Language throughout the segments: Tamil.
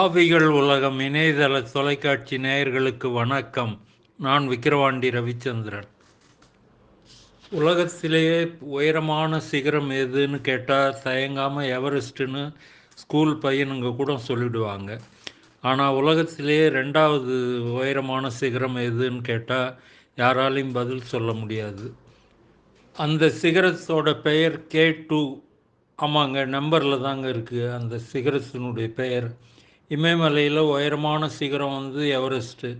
ஆவிகள் உலகம் இணையதள தொலைக்காட்சி நேயர்களுக்கு வணக்கம். நான் விக்கிரவாண்டி ரவிச்சந்திரன். உலகத்திலேயே உயரமான சிகரம் எதுன்னு கேட்டால் தயங்காமல் எவரெஸ்ட்டுன்னு ஸ்கூல் பையனுங்க கூட சொல்லிடுவாங்க. ஆனால் உலகத்திலேயே ரெண்டாவது உயரமான சிகரம் எதுன்னு கேட்டால் யாராலையும் பதில் சொல்ல முடியாது. அந்த சிகரத்தோட பெயர் கே டூ. ஆமாங்க நம்பரில் தாங்க இருக்குது அந்த சிகரத்தினுடைய பெயர். இமயமலையில் உயரமான சிகரம் வந்து எவரெஸ்ட்டு?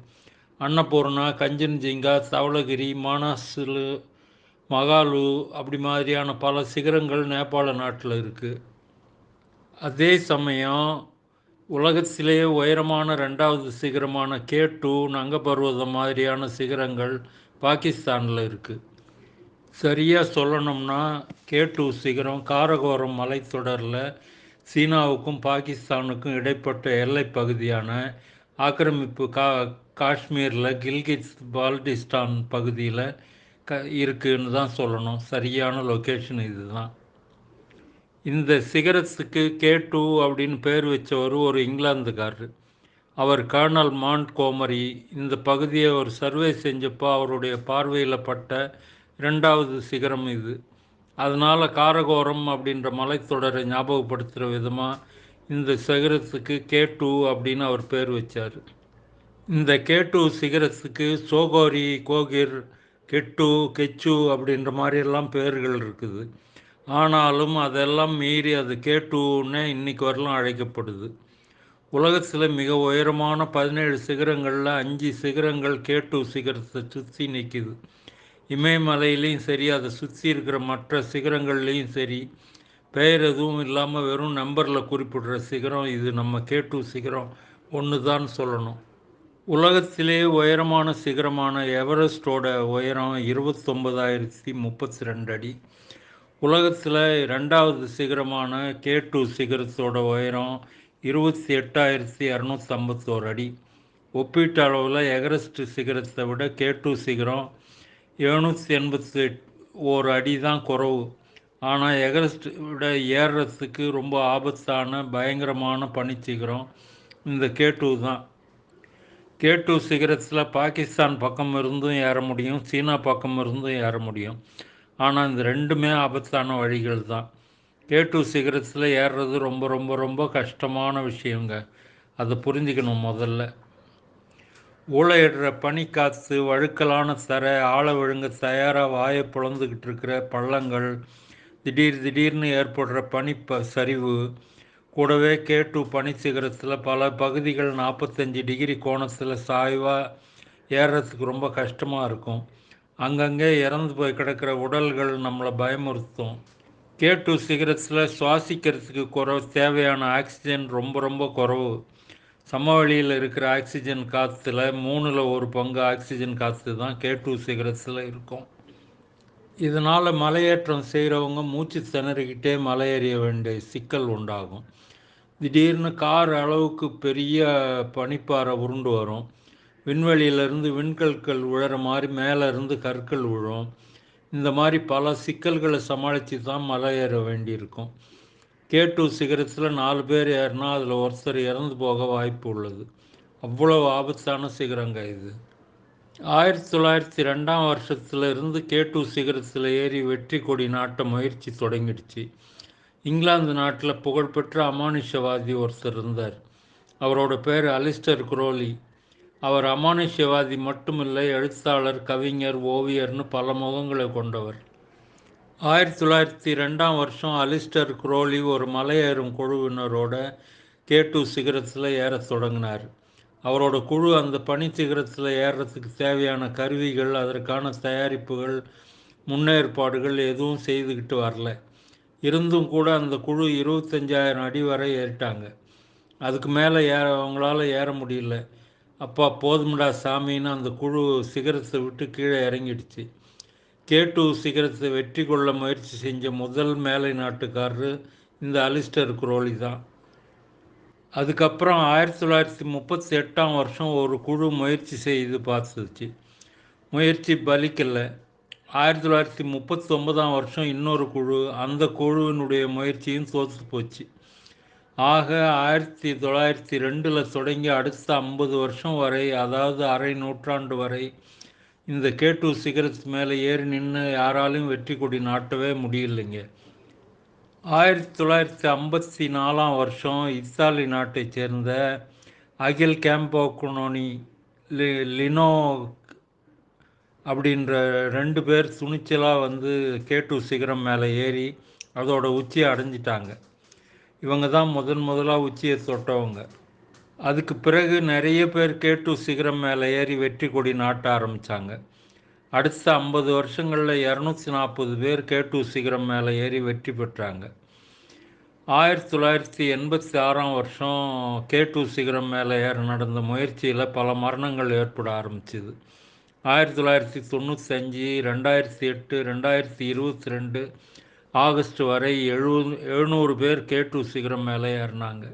அன்னபூர்ணா கஞ்சன்ஜிங்கா தவளகிரி மானாசிலு மகாலு அப்படி மாதிரியான பல சிகரங்கள் நேபாள நாட்டில் இருக்குது அதே சமயம் உலகத்திலேயே உயரமான ரெண்டாவது சிகரமான கே டூ நங்கபர்வதம் மாதிரியான சிகரங்கள் பாகிஸ்தானில் இருக்குது சரியாக சொல்லணும்னா கே டூ சிகரம் காரகோரம் மலைத்தொடரில் சீனாவுக்கும் பாகிஸ்தானுக்கும் இடைப்பட்ட எல்லை பகுதியான ஆக்கிரமிப்பு கா காஷ்மீரில் கில்கித் பால்டிஸ்தான் பகுதியில் க இருக்குன்னு தான் சொல்லணும். சரியான லொக்கேஷன் இதுதான். இந்த சிகரத்துக்கு கே டூ அப்படின்னு பேர் வச்சவர் ஒரு இங்கிலாந்துக்காரர். அவர் கர்னல் மாண்ட் கோமரி இந்த பகுதியை ஒரு சர்வே செஞ்சப்போ அவருடைய பார்வையில் பட்ட ரெண்டாவது சிகரம் இது. அதனால் காரகோரம் அப்படின்ற மலைத்தொடரை ஞாபகப்படுத்துகிற விதமாக இந்த சிகரத்துக்கு கே டூ அப்படின்னு அவர் பேர் வச்சார். இந்த கே டூ சிகரத்துக்கு சோகோரி கோகிர் கெட்டு கெச்சு அப்படின்ற மாதிரியெல்லாம் பேர்கள் இருக்குது. ஆனாலும் அதெல்லாம் மீறி அது கே டூன்னே இன்னைக்கு வரலாம் அழைக்கப்படுது. உலகத்தில் மிக உயரமான பதினேழு சிகரங்களில் அஞ்சு சிகரங்கள் கே டூ சிகரத்தை சுற்றி நிற்கிது இமயமலையிலையும் சரி அதை சுற்றி இருக்கிற மற்ற சிகரங்கள்லேயும் சரி பெயர் எதுவும் இல்லாமல் வெறும் நம்பரில் குறிப்பிடுற சிகரம் இது நம்ம கே டூ சிகரம் ஒன்று தான் சொல்லணும். உலகத்திலே உயரமான சிகரமான எவரெஸ்டோட உயரம் இருபத்தொம்பதாயிரத்தி முப்பத்தி ரெண்டு அடி. உலகத்தில் ரெண்டாவது சிகரமான கே டூ சிகரத்தோட உயரம் இருபத்தி எட்டாயிரத்தி இரநூத்தம்பத்தோரு அடி ஒப்பீட்டு அளவில் எவரெஸ்ட் சிகரத்தை விட கே டூ சிகரம் எழுநூற்றி எண்பத்தி ஒரு அடி தான் குறவு. ஆனால் எவரெஸ்ட் விட ஏறுறதுக்கு ரொம்ப ஆபத்தான பயங்கரமான பனிச்சிகரம் இந்த கே டூ தான். கே டூ சிகரத்தில் பாகிஸ்தான் பக்கம் இருந்தும் ஏற முடியும் சீனா பக்கம் இருந்தும் ஏற முடியும். ஆனால் இந்த ரெண்டுமே ஆபத்தான வழிகள் தான். கே டூ சிகரத்தில் ஏறுறது ரொம்ப ரொம்ப ரொம்ப கஷ்டமான விஷயங்க. அதை புரிஞ்சுக்கணும் முதல்ல. ஊழையிடுற காற்று வழுக்கலான சர ஆழ விழுங்க தயாராக வாயை புலந்துக்கிட்டு இருக்கிற பள்ளங்கள் திடீர் திடீர்னு ஏற்படுற பனி ப சரிவு. கூடவே கே டூ பனி சிகரத்தில் பல பகுதிகள் நாற்பத்தஞ்சு டிகிரி கோணத்தில் சாய்வாக ஏறுறதுக்கு ரொம்ப கஷ்டமாக இருக்கும். அங்கங்கே இறந்து போய் கிடக்கிற உடல்கள் நம்மளை பயமுறுத்தும். கே டூ சிகரத்தில் சுவாசிக்கிறதுக்கு குறை தேவையான ஆக்சிஜன் ரொம்ப ரொம்ப குறவு. சமவெளியில் இருக்கிற ஆக்சிஜன் காற்றுல மூணில் ஒரு பங்கு ஆக்சிஜன் காற்று தான் கே டூ சிகரத்தில் இருக்கும். இதனால் மலையேற்றம் செய்கிறவங்க மூச்சு திணறிக்கிட்டே மலையேறிய வேண்டிய சிக்கல் உண்டாகும். திடீர்னு கார் அளவுக்கு பெரிய பனிப்பாறை உருண்டு வரும். விண்வெளியிலேருந்து விண்கற்கள் விழுற மாதிரி மேலேருந்து கற்கள் விழும். இந்த மாதிரி பல சிக்கல்களை சமாளித்து தான் மலையேற ஏற வேண்டியிருக்கும். கே டூ சிகரத்தில் நாலு பேர் ஏறினா அதில் ஒருத்தர் இறந்து போக வாய்ப்பு உள்ளது. அவ்வளோ ஆபத்தான சிகரங்க இது. ஆயிரத்தி தொள்ளாயிரத்தி ரெண்டாம் வருஷத்துல இருந்து கே டூ சிகரத்தில் ஏறி வெற்றி கொடி நாட்ட முயற்சி தொடங்கிடுச்சு. இங்கிலாந்து நாட்டில் புகழ்பெற்ற அமானுஷவாதி ஒருத்தர் இருந்தார். அவரோட பேர் அலிஸ்டர் குரோலி. அவர் அமானுஷ்யவாதி மட்டுமில்லை எழுத்தாளர் கவிஞர் ஓவியர்னு பல முகங்களை கொண்டவர். ஆயிரத்தி தொள்ளாயிரத்தி ரெண்டாம் வருஷம் அலிஸ்டர் குரோலி ஒரு மலையேறும் குழுவினரோட கே டூ சிகரத்தில் ஏற தொடங்கினார். அவரோட குழு அந்த பனி சிகரத்தில் ஏறுறதுக்கு தேவையான கருவிகள் அதற்கான தயாரிப்புகள் முன்னேற்பாடுகள் எதுவும் செய்துக்கிட்டு வரல. இருந்தும் கூட அந்த குழு இருபத்தஞ்சாயிரம் அடி வரை ஏறிட்டாங்க. அதுக்கு மேலே ஏற அவங்களால ஏற முடியல. அப்பா போதும்டா சாமின்னு அந்த குழு சிகரத்தை விட்டு கீழே இறங்கிடுச்சு. கே டூ சிகரத்தை வெற்றி கொள்ள முயற்சி செஞ்ச முதல் மேலை நாட்டுக்காரரு இந்த அலிஸ்டர் குரோலி தான். அதுக்கப்புறம் ஆயிரத்தி தொள்ளாயிரத்தி முப்பத்தி எட்டாம் வருஷம் ஒரு குழு முயற்சி செய்து பார்த்துச்சு. முயற்சி பலிக்கலை. ஆயிரத்தி தொள்ளாயிரத்தி முப்பத்தி ஒன்பதாம் வருஷம் இன்னொரு குழு அந்த குழுவினுடைய முயற்சியும் தோற்று போச்சு. ஆக ஆயிரத்தி தொள்ளாயிரத்தி ரெண்டில் தொடங்கி அடுத்த ஐம்பது வருஷம் வரை அதாவது அரை நூற்றாண்டு வரை இந்த கேட்டூர் சிகரத் மேலே ஏறி நின்று யாராலையும் வெற்றி கொடி நாட்டவே முடியலைங்க. ஆயிரத்தி தொள்ளாயிரத்தி ஐம்பத்தி நாலாம் வருஷம் இத்தாலி நாட்டை சேர்ந்த அகில் கேம்போகுனோனி லி லினோ அப்படின்ற ரெண்டு பேர் துணிச்சலாக வந்து கேட்டூர் சிகரம் மேலே ஏறி அதோட உச்சியை அடைஞ்சிட்டாங்க. இவங்க தான் முதன் முதலாக உச்சியை தொட்டவங்க. அதுக்கு பிறகு நிறைய பேர் கேட்டு சிகரம் மேலே ஏறி வெற்றி கொடி நாட்ட ஆரம்பித்தாங்க அடுத்த ஐம்பது வருஷங்களில் இரநூத்தி நாற்பது பேர் கேட்டு சிகரம் மேலே ஏறி வெற்றி பெற்றாங்க. ஆயிரத்தி தொள்ளாயிரத்தி எண்பத்தி ஆறாம் வருஷம் கேட்டு சிகரம் மேலே ஏற நடந்த முயற்சியில் பல மரணங்கள் ஏற்பட ஆரம்பிச்சுது. ஆயிரத்தி தொள்ளாயிரத்தி தொண்ணூற்றி அஞ்சு ரெண்டாயிரத்தி எட்டு ரெண்டாயிரத்தி இருபத்தி ரெண்டு ஆகஸ்ட் வரை எழு எழுநூறு பேர் கேட்டு சிகரம் மேலே ஏறினாங்க.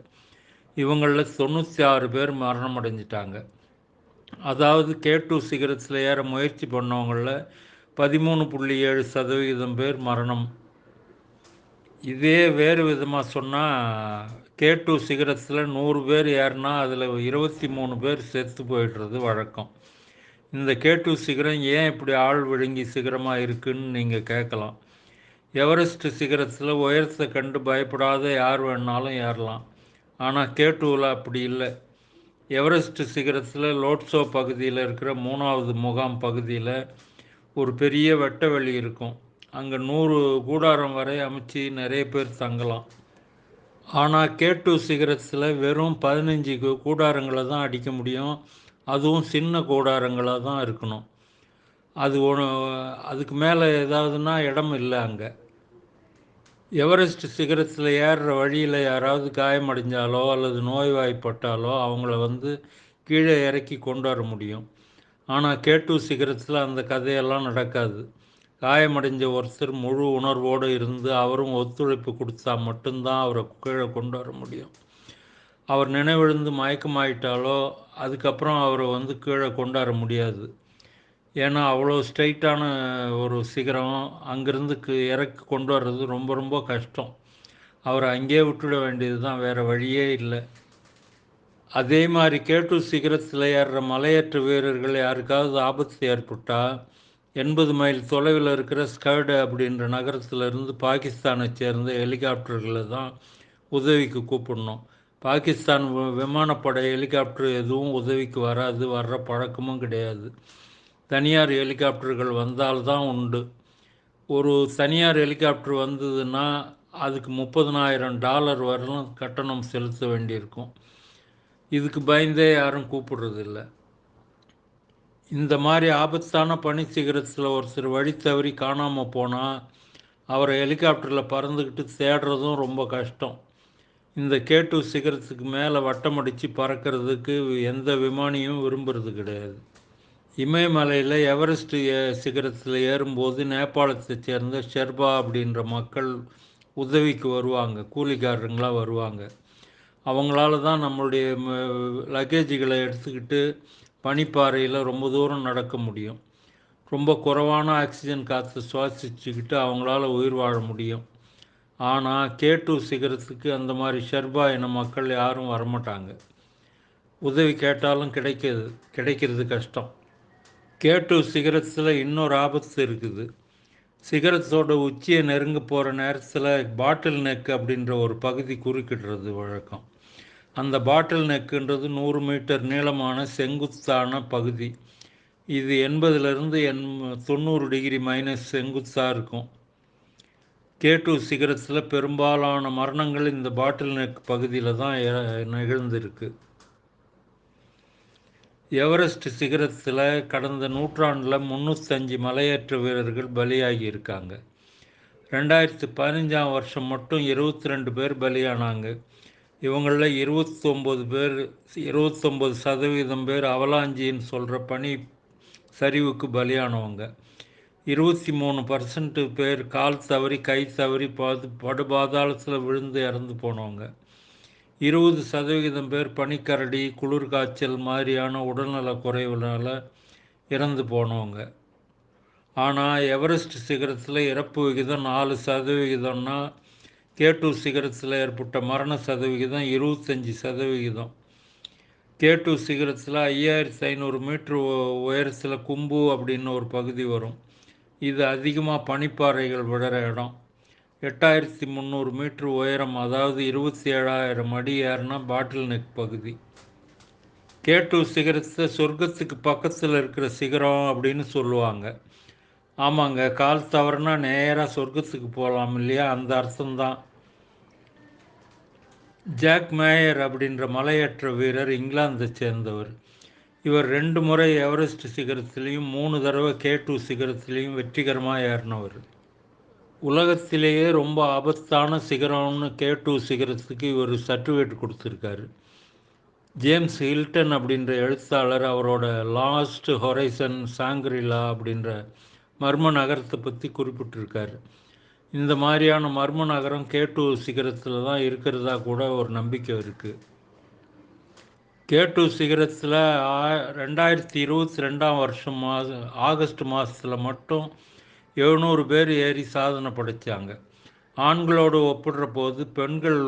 இவங்களில் தொண்ணூற்றி ஆறு பேர் மரணம் அடைஞ்சிட்டாங்க அதாவது கேட்டு சிகரத்தில் ஏற முயற்சி பண்ணவங்களில் பதிமூணு புள்ளி ஏழு சதவிகிதம் பேர் மரணம். இதே வேறு விதமாக சொன்னால் கேட்டு சிகரத்தில் நூறு பேர் ஏறினா அதில் இருபத்தி மூணு பேர் செத்து போயிடுறது வழக்கம். இந்த கேட்டு சிகரம் ஏன் இப்படி ஆள் விழுங்கி சிகரமாக இருக்குன்னு நீங்கள் கேட்கலாம். எவரெஸ்ட் சிகரத்தில் உயரத்தை கண்டு பயப்படாத யார் வேணாலும் ஏறலாம். ஆனால் கேட்டுவில் அப்படி இல்லை. எவரெஸ்ட் சிகரத்தில் லோட்ஸோ பகுதியில் இருக்கிற மூணாவது முகாம் பகுதியில் ஒரு பெரிய வெட்ட வெளி இருக்கும். அங்கே நூறு கூடாரம் வரை அமைச்சு நிறைய பேர் தங்கலாம். ஆனால் கேட்டு சிகரத்தில் வெறும் பதினஞ்சு கூடாரங்களை தான் அடிக்க முடியும். அதுவும் சின்ன கூடாரங்களாக தான் இருக்கணும். அது ஒன்று அதுக்கு மேலே ஏதாவதுன்னா இடம் இல்லை அங்கே. எவரெஸ்ட் சிகரத்தில் ஏறுற வழியில் யாராவது காயமடைஞ்சாலோ அல்லது நோய்வாய்ப்பட்டாலோ அவங்கள வந்து கீழே இறக்கி கொண்டு வர முடியும். ஆனால் கேட்டு சிகரத்தில் அந்த கதையெல்லாம் நடக்காது. காயமடைஞ்ச ஒருத்தர் முழு உணர்வோடு இருந்து அவரும் ஒத்துழைப்பு கொடுத்தா மட்டும்தான் அவரை கீழே கொண்டு வர முடியும். அவர் நினைவிழுந்து மயக்கமாயிட்டாலோ அதுக்கப்புறம் அவரை வந்து கீழே கொண்டாட முடியாது. ஏன்னா அவ்வளோ ஸ்ட்ரைட்டான ஒரு சிகரம் அங்கேருந்து இறக்கி கொண்டு வர்றது ரொம்ப ரொம்ப கஷ்டம். அவரை அங்கேயே விட்டுட வேண்டியது தான் வேறு வழியே இல்லை. அதே மாதிரி கேட்டு சிகரத்தில் ஏறுற மலையேற்ற வீரர்கள் யாருக்காவது ஆபத்து ஏற்பட்டால் எண்பது மைல் தொலைவில் இருக்கிற ஸ்கர்டு அப்படின்ற நகரத்திலிருந்து பாகிஸ்தானை சேர்ந்த ஹெலிகாப்டர்களை தான் உதவிக்கு கூப்பிடணும். பாகிஸ்தான் விமானப்படை ஹெலிகாப்டர் எதுவும் உதவிக்கு வராது வர்ற பழக்கமும் கிடையாது. தனியார் ஹெலிகாப்டர்கள் வந்தால்தான் உண்டு. ஒரு தனியார் ஹெலிகாப்டர் வந்ததுன்னா அதுக்கு முப்பதனாயிரம் டாலர் வரலும் கட்டணம் செலுத்த வேண்டியிருக்கும். இதுக்கு பயந்தே யாரும் கூப்பிடுறதில்ல. இந்த மாதிரி ஆபத்தான பனி சிகரத்தில் ஒருத்தர் வழி தவறி காணாமல் போனால் அவரை ஹெலிகாப்டரில் பறந்துக்கிட்டு தேடுறதும் ரொம்ப கஷ்டம். இந்த கேட்டு சிகரத்துக்கு மேலே வட்டமடித்து பறக்கிறதுக்கு எந்த விமானியும் விரும்புறது கிடையாது. இமயமலையில் எவரெஸ்ட் சிகரத்தில் ஏறும்போது நேபாளத்தை சேர்ந்த ஷெர்பா அப்படின்ற மக்கள் உதவிக்கு வருவாங்க. கூலிக்காரங்களாக வருவாங்க. அவங்களால தான் நம்மளுடைய லக்கேஜுகளை எடுத்துக்கிட்டு பனிப்பாறையில் ரொம்ப தூரம் நடக்க முடியும். ரொம்ப குறைவான ஆக்சிஜன் காற்று சுவாசிச்சுக்கிட்டு அவங்களால உயிர் வாழ முடியும். ஆனால் கேட்டு சிகரத்துக்கு அந்த மாதிரி ஷெர்பா இன மக்கள் யாரும் வரமாட்டாங்க. உதவி கேட்டாலும் கிடைக்கிறது கிடைக்கிறது கஷ்டம். கே டூ சிகரெட்ஸில் இன்னொரு ஆபத்து இருக்குது. சிகரத்தோட உச்சியை நெருங்க போகிற நேரத்தில் பாட்டில் நெக் அப்படின்ற ஒரு பகுதி குறுக்கிடுறது வழக்கம். அந்த பாட்டில் நெக்குன்றது நூறு மீட்டர் நீளமான செங்குத்தான பகுதி. இது எண்பதுலேருந்து எண் தொண்ணூறு டிகிரி மைனஸ் செங்குத்தாக இருக்கும். கே டூ சிகரெட்ஸில் பெரும்பாலான மரணங்கள் இந்த பாட்டில் நெக் பகுதியில் தான் நிகழ்ந்திருக்கு. எவரெஸ்ட் சிகரத்தில் கடந்த நூற்றாண்டில் முந்நூற்றஞ்சு மலையேற்ற வீரர்கள் பலியாகி இருக்காங்க ரெண்டாயிரத்து பதினஞ்சாம் வருஷம் மட்டும் இருபத்தி ரெண்டு பேர் பலியானாங்க. இவங்களில் இருபத்தொம்போது பேர் இருபத்தொம்போது சதவீதம் பேர் அவலாஞ்சின்னு சொல்கிற பனி சரிவுக்கு பலியானவங்க. இருபத்தி மூணு பர்சன்ட் பேர் கால் தவறி கை தவறி பாது படுபாதாளத்தில் விழுந்து இறந்து போனவங்க. இருபது சதவிகிதம் பேர் பனிக்கரடி குளிர் காய்ச்சல் மாதிரியான உடல்நல குறைவுனால் இறந்து போனவங்க. ஆனால் எவரெஸ்ட் சிகரத்தில் இறப்பு விகிதம் நாலு சதவிகிதம்னா கே டூ ஏற்பட்ட மரண சதவிகிதம் இருபத்தஞ்சி சதவிகிதம். கே டூ ஐயாயிரத்து ஐயாயிரத்தி ஐநூறு மீட்ரு உயரத்தில் கும்பு அப்படின்னு ஒரு பகுதி வரும். இது அதிகமாக பனிப்பாறைகள் விடுற இடம். எட்டாயிரத்தி முந்நூறு மீட்ரு உயரம் அதாவது இருபத்தி ஏழாயிரம் அடி ஏறுனா பாட்டில் நெக் பகுதி. கே டூ சிகரத்தை சொர்க்கத்துக்கு பக்கத்தில் இருக்கிற சிகரம் அப்படின்னு சொல்லுவாங்க. ஆமாங்க கால் தவறுனா நேராக சொர்க்கத்துக்கு போகலாம் இல்லையா? அந்த அர்த்தம்தான். ஜாக் மேயர் அப்படின்ற மலையேற்ற வீரர் இங்கிலாந்தை சேர்ந்தவர். இவர் ரெண்டு முறை எவரெஸ்ட் சிகரத்திலையும் மூணு தடவை கே டூ சிகரத்திலையும் வெற்றிகரமாக ஏறினவர். உலகத்திலேயே ரொம்ப ஆபத்தான சிகரம்னு கே டூ சிகரத்துக்கு இவர் சர்டிஃபிகேட் கொடுத்துருக்காரு. ஜேம்ஸ் ஹில்டன் அப்படின்ற எழுத்தாளர் அவரோட லாஸ்ட் ஹொரைசன் சாங்கிரிலா அப்படின்ற மர்ம நகரத்தை பற்றி குறிப்பிட்டிருக்காரு. இந்த மாதிரியான மர்ம நகரம் கேட்டு சிகரத்தில் தான் இருக்கிறதா கூட ஒரு நம்பிக்கை இருக்குது கேட்டு சிகரத்தில் ரெண்டாயிரத்தி இருபத்தி ரெண்டாம் வருஷம் மாத ஆகஸ்ட் மாதத்தில் மட்டும் எழுநூறு பேர் ஏறி சாதனை படைத்தாங்க ஆண்களோடு ஒப்பிடுற போது பெண்கள்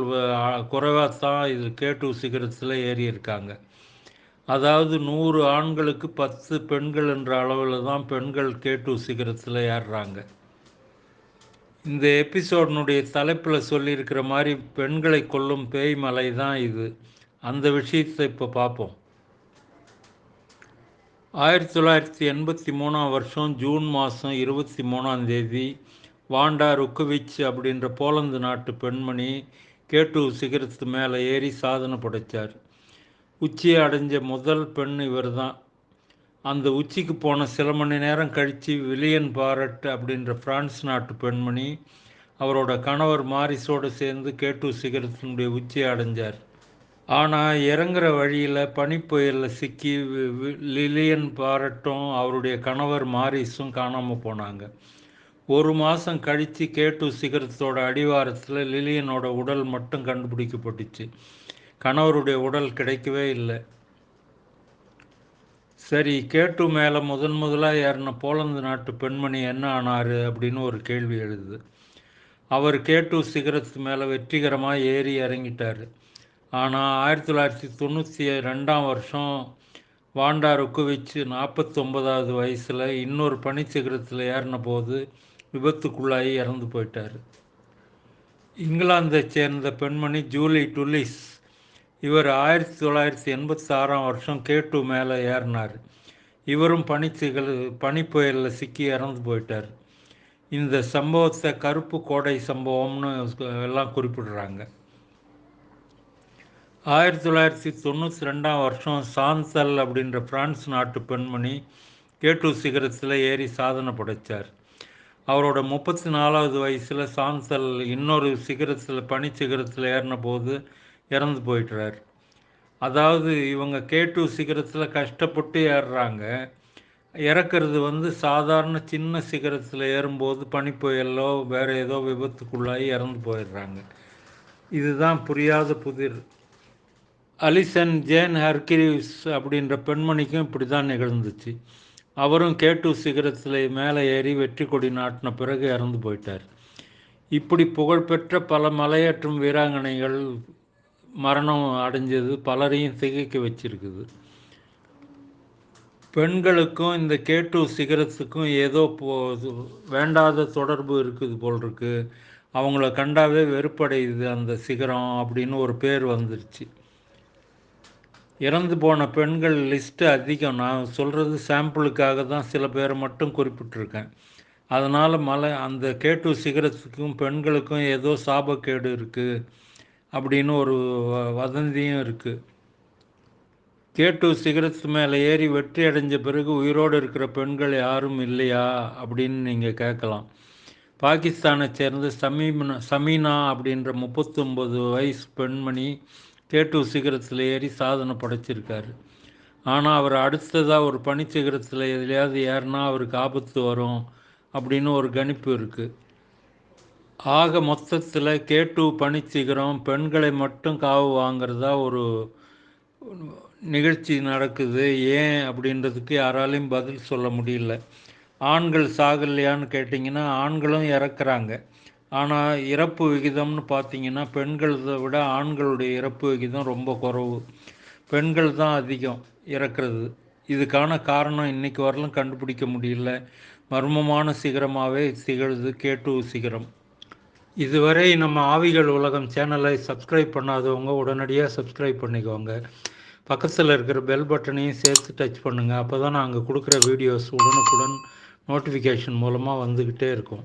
குறைவாக தான் இது கேட்டு சிகரத்தில் ஏறி இருக்காங்க அதாவது நூறு ஆண்களுக்கு பத்து பெண்கள் என்ற அளவில் தான் பெண்கள் கேட்டு சிகரத்தில் ஏறுறாங்க. இந்த எபிசோடனுடைய தலைப்பில் சொல்லியிருக்கிற மாதிரி பெண்களை கொல்லும் பேய் மலை தான் இது. அந்த விஷயத்தை இப்போ பார்ப்போம் ஆயிரத்தி தொள்ளாயிரத்தி எண்பத்தி மூணாம் வருஷம் ஜூன் மாதம் இருபத்தி மூணாம் தேதி வாண்டா ருக்கவிச் அப்படின்ற போலந்து நாட்டு பெண்மணி கேட்டு சிகரத்து மேலே ஏறி சாதனை படைத்தார் உச்சியை அடைஞ்ச முதல் பெண் இவர் தான் அந்த உச்சிக்கு போன சில மணி நேரம் கழித்து வில்லியன் பாரட் அப்படின்ற பிரான்ஸ் நாட்டு பெண்மணி அவரோட கணவர் மாரிஸோடு சேர்ந்து கேட்டு சிகரத்தினுடைய உச்சியை அடைஞ்சார். ஆனால் இறங்குற வழியில் பனிப்புயலில் சிக்கி லிலியன் பாரட்டும் அவருடைய கணவர் மாரிஸும் காணாமல் போனாங்க. ஒரு மாதம் கழித்து கேட்டு சிகரத்தோட அடிவாரத்தில் லிலியனோட உடல் மட்டும் கண்டுபிடிக்கப்பட்டுச்சு. கணவருடைய உடல் கிடைக்கவே இல்லை. சரி கேட்டு மேலே முதன் முதலாக ஏறின போலந்து நாட்டு பெண்மணி என்ன ஆனார் அப்படின்னு ஒரு கேள்வி எழுது. அவர் கேட்டு சிகரத்து மேலே வெற்றிகரமாக ஏறி இறங்கிட்டார். ஆனால் ஆயிரத்தி தொள்ளாயிரத்தி தொண்ணூற்றி ரெண்டாம் வருஷம் வாண்டா ருக்குவிச்சு நாற்பத்தொம்பதாவது வயசில் இன்னொரு பனிச்சிகரத்தில் ஏறின போது விபத்துக்குள்ளாகி இறந்து போயிட்டார். இங்கிலாந்தை சேர்ந்த பெண்மணி ஜூலி டுல்லிஸ் இவர் ஆயிரத்தி தொள்ளாயிரத்தி எண்பத்தி ஆறாம் வருஷம் கேட்டு மேலே ஏறினார். இவரும் பனிச்சிகள் பனிப்புயலில் சிக்கி இறந்து போயிட்டார். இந்த சம்பவத்தை கருப்பு கோடை சம்பவம்னு எல்லாம் குறிப்பிடுறாங்க. ஆயிரத்தி தொள்ளாயிரத்தி தொண்ணூற்றி ரெண்டாம் வருஷம் சாந்தல் அப்படின்ற பிரான்ஸ் நாட்டு பெண்மணி கேட்டு சிகரத்தில் ஏறி சாதனை படைத்தார் அவரோட முப்பத்தி நாலாவது வயசில் சாந்தல் இன்னொரு சிகரத்தில் பனி சிகரத்தில் ஏறின போது இறந்து போயிட்டுறார் அதாவது இவங்க கேட்டு சிகரத்தில் கஷ்டப்பட்டு ஏறுறாங்க. இறக்கிறது வந்து சாதாரண சின்ன சிகரத்தில் ஏறும்போது பனிப்புயலோ வேறு ஏதோ விபத்துக்குள்ளாகி இறந்து போயிடுறாங்க. இதுதான் புரியாத புதிர். அலிசன் ஜேன் ஹர்கிரிஸ் அப்படின்ற பெண்மணிக்கும் இப்படி தான் நிகழ்ந்துச்சு. அவரும் கேட்டு சிகரத்தில் மேலே ஏறி வெற்றி கொடி நாட்டின பிறகு இறந்து போயிட்டார். இப்படி புகழ்பெற்ற பல மலையேற்றும் வீராங்கனைகள் மரணம் அடைஞ்சது பலரையும் திகைக்க வச்சிருக்குது. பெண்களுக்கும் இந்த கேட்டு சிகரத்துக்கும் ஏதோ போ வேண்டாத தொடர்பு இருக்குது போல் இருக்குது அவங்கள கண்டாவே வெறுப்படையுது அந்த சிகரம் அப்படின்னு ஒரு பேர் வந்துருச்சு. இறந்து போன பெண்கள் லிஸ்ட்டு அதிகம். நான் சொல்கிறது சாம்பிளுக்காக தான் சில பேரை மட்டும் குறிப்பிட்டிருக்கேன். அதனால் மலை அந்த கேட்டு சிகரத்துக்கும் பெண்களுக்கும் ஏதோ சாபக்கேடு இருக்குது அப்படின்னு ஒரு வதந்தியும் இருக்குது கேட்டு சிகரத்து மேலே ஏறி வெற்றி அடைஞ்ச பிறகு உயிரோடு இருக்கிற பெண்கள் யாரும் இல்லையா அப்படின்னு நீங்கள் கேட்கலாம். பாகிஸ்தானை சேர்ந்த சமீமனா சமீனா அப்படின்ற முப்பத்தொம்பது வயசு பெண்மணி தேட்டூர் சிகரத்தில் ஏறி சாதனை படைச்சிருக்காரு. ஆனால் அவர் அடுத்ததாக ஒரு பனிச்சிகரத்தில் எதுலையாவது ஏறினா அவருக்கு ஆபத்து வரும் அப்படின்னு ஒரு கணிப்பு இருக்குது ஆக மொத்தத்தில் கேட்டு பனிச்சிகரம் பெண்களை மட்டும் காவு வாங்கிறதா ஒரு நிகழ்ச்சி நடக்குது. ஏன் அப்படின்றதுக்கு யாராலையும் பதில் சொல்ல முடியல. ஆண்கள் சாகலையான்னு கேட்டிங்கன்னா ஆண்களும் இறக்குறாங்க. ஆனால் இறப்பு விகிதம்னு பார்த்தீங்கன்னா பெண்களை விட ஆண்களுடைய இறப்பு விகிதம் ரொம்ப குறவு. பெண்கள் தான் அதிகம் இறக்கிறது. இதுக்கான காரணம் இன்னைக்கு வரலும் கண்டுபிடிக்க முடியல. மர்மமான சிகரமாகவே திகழ்து கேட்டு சிகரம் இதுவரை நம்ம ஆவிகள் உலகம் சேனலை சப்ஸ்கிரைப் பண்ணாதவங்க உடனடியாக சப்ஸ்கிரைப் பண்ணிக்கோங்க. பக்கத்தில் இருக்கிற பெல் பட்டனையும் சேர்த்து டச் பண்ணுங்கள் அப்போ தான் நாங்கள் கொடுக்குற வீடியோஸ் உடனுக்குடன் நோட்டிஃபிகேஷன் மூலமாக வந்துக்கிட்டே இருக்கும்.